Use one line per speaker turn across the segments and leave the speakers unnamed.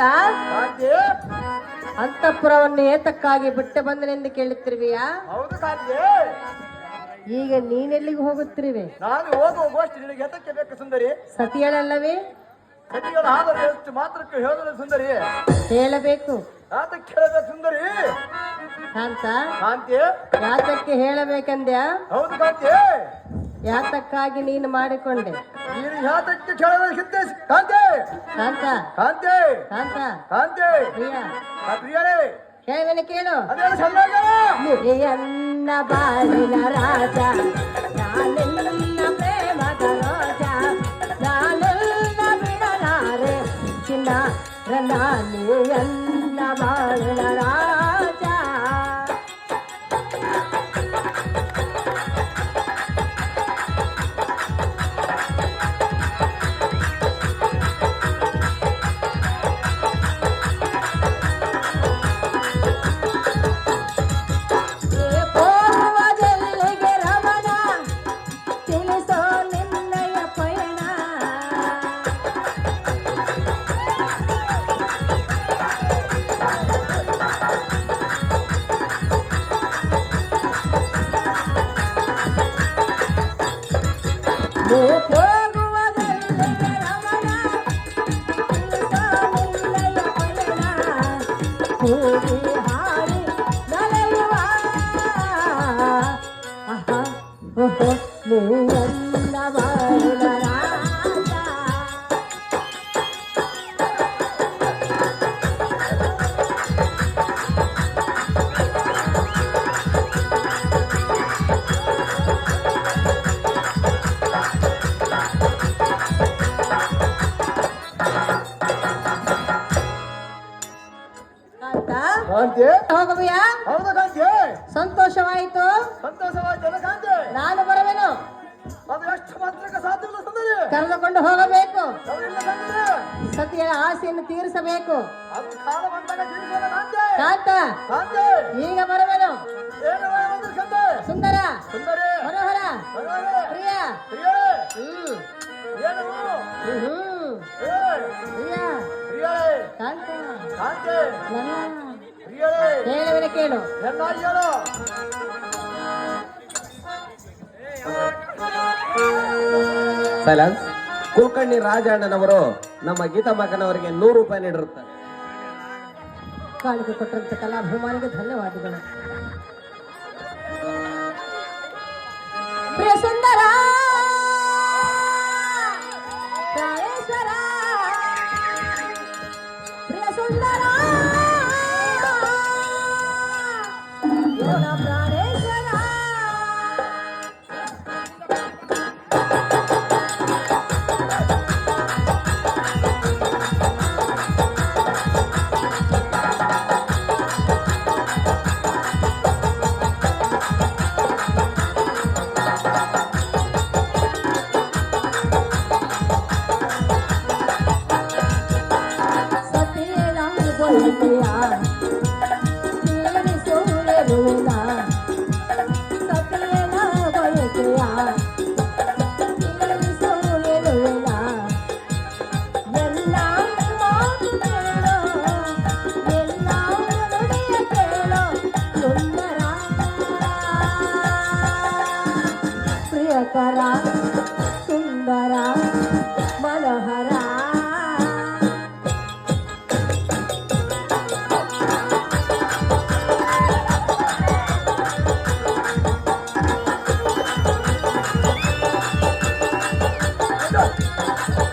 ಕಾಂತಿ ಅಂತಃಪುರವನ್ನು ಏತಕ್ಕಾಗಿ ಬಿಟ್ಟು ಬಂದನೆಂದು ಕೇಳುತ್ತಿರುವೆಯಾ?
ಹೌದು ಕಾಂತಿ
ಈಗ ನೀನೆಲ್ಲಿಗೆ ಹೋಗುತ್ತಿರುವೆ?
ನಾನು ಓದುವ ಗೋಷ್ಠಿ ನಿನಗೆ ಎತ್ತಕ್ಕೆ ಬೇಕು ಸುಂದರಿ?
ಸತಿಯಳಲ್ಲವೇ?
ಸತಿಗಳ ಆದರೆ ಎಷ್ಟು ಮಾತ್ರಕ್ಕೆ ಹೇಳಿದ್ರೆ ಸುಂದರಿ?
ಹೇಳಬೇಕು.
ಯಾತಕ್ಕೆ ಹೇಳಬೇಕು ಸುಂದರಿ?
ಕಾಂತ
ಕಾಂತಿ
ಯಾತಕ್ಕೆ ಹೇಳಬೇಕಂದ್ಯಾ?
ಹೌದು ಕಾಂತಿ
ಯಾತಕ್ಕಾಗಿ ನೀನು ಮಾಡಿಕೊಂಡೆ?
ನೀನು ಯಾತಕ್ಕೆ ಕೇಳಬೇಕಿದ್ದೆ ಕಾಂತೆ!
ಕಾಂತ?
ಕಾಂತೆ!
ಕಾಂತ?
ಕಾಂತೆ!
ಪ್ರಿಯ?
ಆ ಪ್ರಿಯರೇ!
ಕೇಳುವೆನು ಕೇಳು. ಮುರಿಯನ್ನ ಬಾಳಿನ ರಾಜ ನಾನೆಲ್ಲ ಪ್ರೇಮದ ರೋಜ ನಾನೆಲ್ಲ ಬಿಡಲಾರೆ ಚಿನ್ನ ನಾನೆನ್ನ ಬಾಳಿನ ರಾಜ.
Oh.
ಹೋಗುವೆಯಾ
ಹೌದು ಕಾಂತಿ.
ಸಂತೋಷವಾಯಿತು?
ಸಂತೋಷವಾಯ್ತಲ್ಲ ಕಾಂತಿ.
ನಾನು ಬರುವೆನು?
ಅದು ಎಷ್ಟು ಮಾತ್ರಕ್ಕೆ ಸಾಧ್ಯವಿಲ್ಲ ಸುಂದರಿ
ಕರೆದುಕೊಂಡು ಹೋಗಬೇಕು. ಸತಿಯ ಆಸೆಯನ್ನು ತೀರಿಸಬೇಕು.
ಕಾಂತಿ.
ಈಗ ಬರುವೆನು? ಸುಂದರ ಮನೋಹರ ಪ್ರಿಯ. ಹ್ಮ್. ಹ್ಮ್.
ಎನ್ನಾಯ್ಯಳು
ಸೈಲೆನ್ಸ್ ಕುಲಕರ್ಣಿ ರಾಜಣ್ಣನವರು ನಮ್ಮ ಗೀತಾ ಮಗನವರಿಗೆ ನೂರು ರೂಪಾಯಿ ನೀಡಿರುತ್ತಾರೆ.
ಕಾಣಿಕೆ ಕೊಟ್ಟಂತ ಕಲಾಭಿಮಾನಿಗೆ ಧನ್ಯವಾದಗಳು.
सकला सुन्दरा मनोहरा
Go!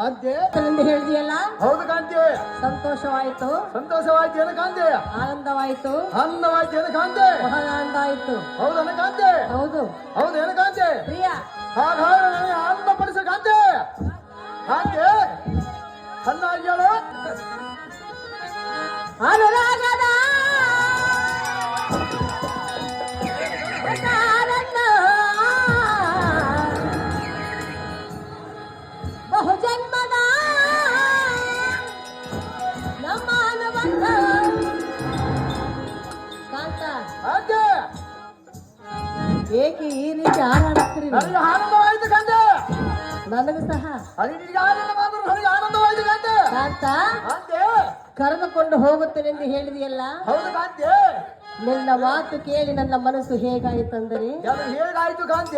ಎಂದು ಹೇಳಿದೆಯಲ್ಲ?
ಹೌದು ಕಾಂತಿ
ಸಂತೋಷವಾಯಿತು.
ಸಂತೋಷವಾಯ್ತು ಏನ ಕಾಂತೆ
ಆನಂದವಾಯಿತು.
ಆನಂದವಾಯ್ತು ಏನ ಕಾಂತೆ
ಬಹಳ ಆನಂದ ಆಯಿತು
ಹೌದನ ಕಾಂತೆ
ಹೌದು.
ಹೌದು ಏನ ಕಾಂತೆ
ಪ್ರಿಯ.
ಹಾಗಾದ್ರೆ ನನಗೆ ಆನಂದ ಪಡಿಸ ಕಾಂತೆ ಕಾಂತೆ
ಅನ್ನ
ಆಗ್ಯಾಳ
ಏಕೆ ಈ ರೀತಿ ಹಾರಾಡುತ್ತೀರಿ?
ನನಗೆ ಆನಂದವಾಯ್ತು ಕಾಂತಿ.
ನನಗೂ ಸಹ.
ನನಗೆ ಆನಂದ ಮಾತ್ರ ನನಗೆ ಆನಂದವಾಯ್ತು ಕಾಂತಿ.
ಕಾಂತ
ಕಾಂತಿ.
ಕರೆದುಕೊಂಡು ಹೋಗುತ್ತೇನೆಂದು ಹೇಳಿದೆಯಲ್ಲ?
ಹೌದು ಕಾಂತೆ.
ನಿನ್ನ ಮಾತು ಕೇಳಿ ನನ್ನ ಮನಸ್ಸು ಹೇಗಾಯಿತಂದರೆ
ಹೇಗಾಯಿತು ಹೇಗಾಯ್ತು ಕಾಂತಿ?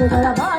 ಅಂತರಾಳದಲ್ಲಿ ನೂರು